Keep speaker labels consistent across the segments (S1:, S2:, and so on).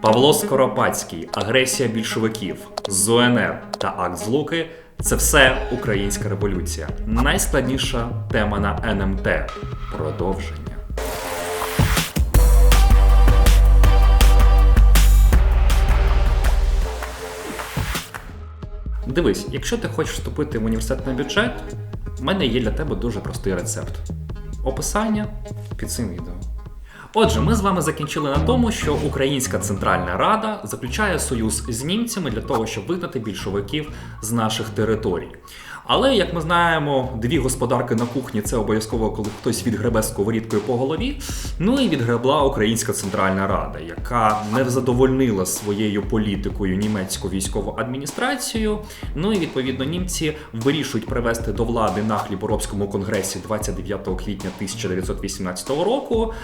S1: Павло Скоропадський, агресія більшовиків, ЗУНР та акт Злуки це все українська революція. Найскладніша тема на НМТ продовження. Дивись, якщо ти хочеш вступити в університетний бюджет, в мене є для тебе дуже простий рецепт. Описання під цим відео. Отже, ми з вами закінчили на тому, що Українська Центральна Рада заключає союз з німцями для того, щоб вигнати більшовиків з наших територій. Але як ми знаємо, дві господарки на кухні це обов'язково, коли хтось відгребе сковорідкою по голові. Ну і відгребла Українська Центральна Рада, яка не задовольнила своєю політикою німецьку військову адміністрацію. Ну і відповідно німці вирішують привести до влади на хліборобському конгресі 29 квітня 1918 року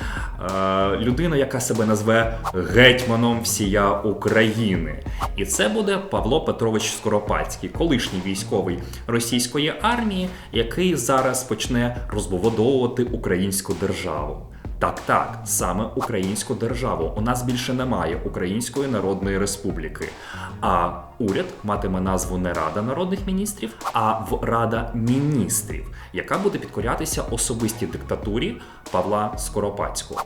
S1: е, людина, яка себе назве гетьманом всія України. І це буде Павло Петрович Скоропадський, колишній військовий російської армії, який зараз почне розбудовувати українську державу. Так, так, саме українську державу. У нас більше немає Української Народної Республіки. А уряд матиме назву не Рада народних міністрів, а в Рада міністрів, яка буде підкорятися особистій диктатурі Павла Скоропадського.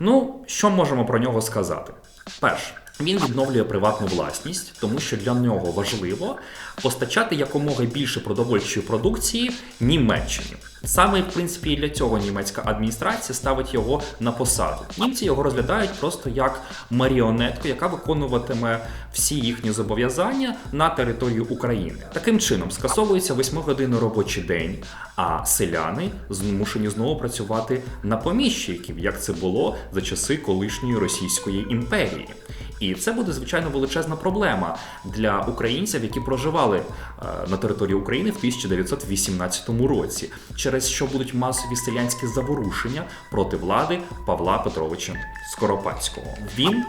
S1: Ну, що можемо про нього сказати? Перше. Він відновлює приватну власність, тому що для нього важливо постачати якомога більше продовольчої продукції Німеччині. Саме в принципі для цього німецька адміністрація ставить його на посаду. Німці його розглядають просто як маріонетку, яка виконуватиме всі їхні зобов'язання на території України. Таким чином скасовується 8-годинний робочий день, а селяни змушені знову працювати на поміщиків, як це було за часи колишньої Російської імперії. І це буде звичайно величезна проблема для українців, які проживали е, на території України в 1918 році, через що будуть масові селянські заворушення проти влади Павла Петровича Скоропадського. Він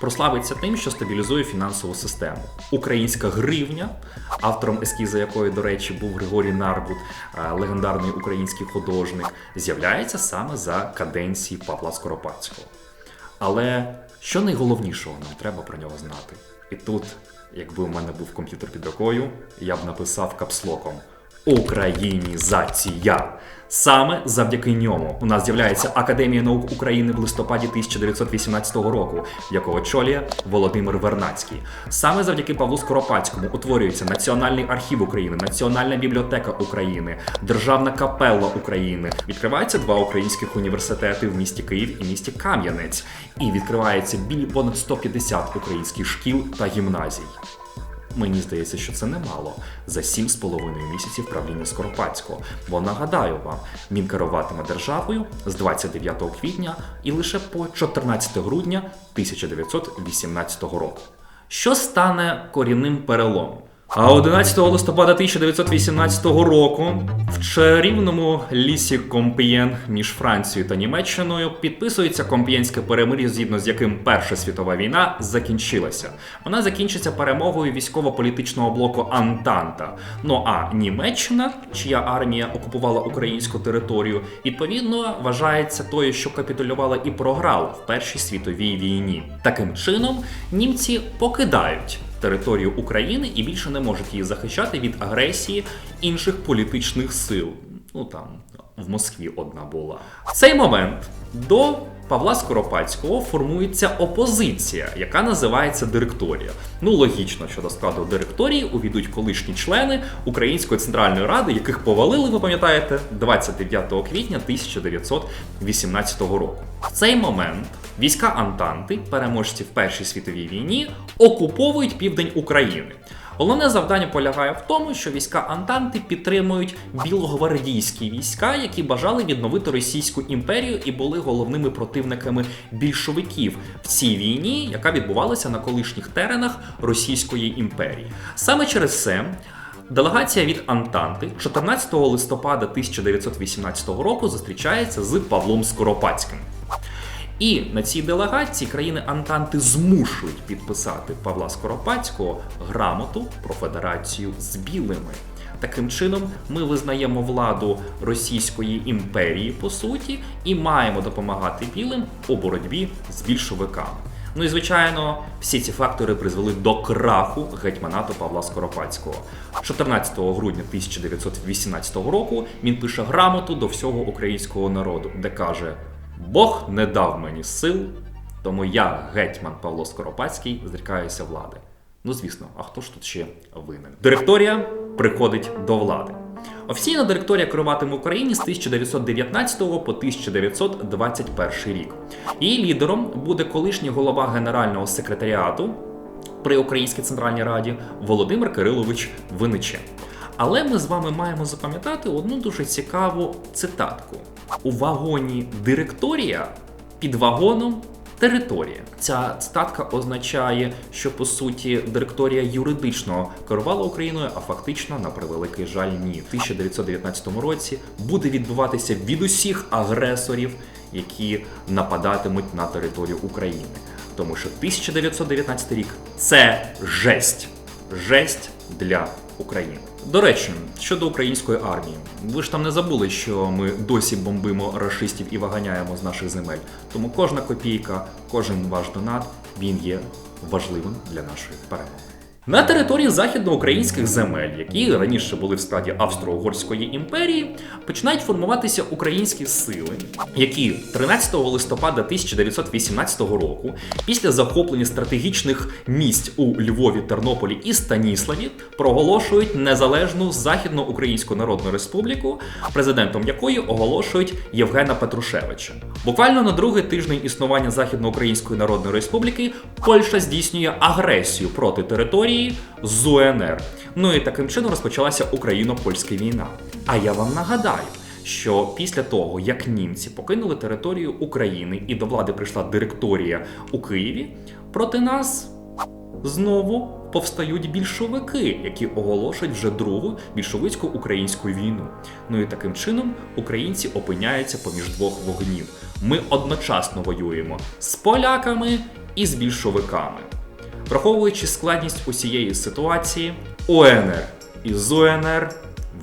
S1: прославиться тим, що стабілізує фінансову систему. Українська гривня, автором ескіза якої, до речі, був Григорій Нарбут, е, легендарний український художник, з'являється саме за каденції Павла Скоропадського. Але що найголовнішого нам треба про нього знати? І тут, якби у мене був комп'ютер під рукою, я б написав капслоком Українізація. Саме завдяки ньому у нас з'являється Академія наук України в листопаді 1918 року, яку очолює Володимир Вернацький. Саме завдяки Павлу Скоропадському утворюється Національний архів України, Національна бібліотека України, Державна капелла України. Відкриваються два українських університети в місті Київ і місті Кам'янець. І відкривається біль понад 150 українських шкіл та гімназій. Мені здається, що це немало за сім з половиною місяців правління Скоропадського. Бо нагадаю вам, він керуватиме державою з 29 квітня і лише по 14 грудня 1918 року. Що стане корінним переломом? А 11 листопада 1918 року в чарівному лісі Комп'єн між Францією та Німеччиною підписується Комп'єнське перемир'я, згідно з яким Перша світова війна закінчилася. Вона закінчиться перемогою військово-політичного блоку Антанта. Ну а Німеччина, чия армія окупувала українську територію, відповідно вважається тою, що капітулювала і програла в Першій світовій війні. Таким чином, німці покидають територію України і більше не можуть її захищати від агресії інших політичних сил. Ну там в Москві одна була. В цей момент до Павла Скоропадського формується опозиція, яка називається директорія. Ну логічно, що до складу директорії увійдуть колишні члени Української центральної ради, яких повалили, ви пам'ятаєте, 29 квітня 1918 року. В цей момент війська Антанти, переможці в Першій світовій війні, окуповують південь України. Головне завдання полягає в тому, що війська Антанти підтримують білогвардійські війська, які бажали відновити Російську імперію і були головними противниками більшовиків в цій війні, яка відбувалася на колишніх теренах Російської імперії. Саме через це. Делегація від Антанти 14 листопада 1918 року зустрічається з Павлом Скоропадським. І на цій делегації країни Антанти змушують підписати Павла Скоропадського грамоту про федерацію з білими. Таким чином, ми визнаємо владу Російської імперії по суті і маємо допомагати білим у боротьбі з більшовиками. Ну і звичайно, всі ці фактори призвели до краху гетьманату Павла Скоропадського. 14 грудня 1918 року він пише грамоту до всього українського народу, де каже: Бог не дав мені сил, тому я, гетьман Павло Скоропадський, зрікаюся влади. Ну, звісно, а хто ж тут ще винен? Директорія приходить до влади. Офіційна директорія керуватиме в Україні з 1919 по 1921 рік. Її лідером буде колишній голова Генерального секретаріату при Українській Центральній Раді Володимир Кирилович Винниченко. Але ми з вами маємо запам'ятати одну дуже цікаву цитатку: у вагоні директорія під вагоном територія. Ця цитатка означає, що по суті директорія юридично керувала Україною, а фактично, на превеликий жаль, ні. В 1919 році буде відбуватися від усіх агресорів, які нападатимуть на територію України. Тому що 1919 рік це жесть. Жесть для України. До речі, щодо української армії, ви ж там не забули, що ми досі бомбимо рашистів і виганяємо з наших земель. Тому кожна копійка, кожен ваш донат він є важливим для нашої перемоги. На території західноукраїнських земель, які раніше були в складі Австро-Угорської імперії, починають формуватися українські сили, які 13 листопада 1918 року, після захоплення стратегічних місць у Львові, Тернополі і Станіславі, проголошують незалежну Західноукраїнську Народну Республіку, президентом якої оголошують Євгена Петрушевича. Буквально на другий тиждень існування Західноукраїнської Народної Республіки Польща здійснює агресію проти території з УНР. Ну і таким чином розпочалася Україно-польська війна. А я вам нагадаю, що після того, як німці покинули територію України і до влади прийшла директорія у Києві, проти нас знову повстають більшовики, які оголошують вже другу більшовицьку українську війну. Ну і таким чином українці опиняються поміж двох вогнів. Ми одночасно воюємо з поляками і з більшовиками. Враховуючи складність усієї ситуації, ОНР і ЗУНР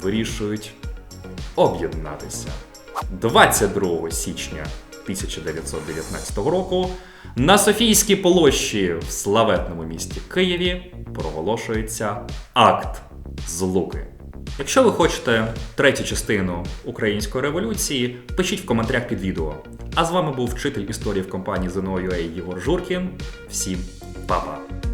S1: вирішують об'єднатися. 22 січня 1919 року на Софійській площі в славетному місті Києві проголошується акт злуки. Якщо ви хочете третю частину української революції, пишіть в коментарях під відео. А з вами був вчитель історії в компанії ZNO.UA Єгор Журкін. Всім па-па!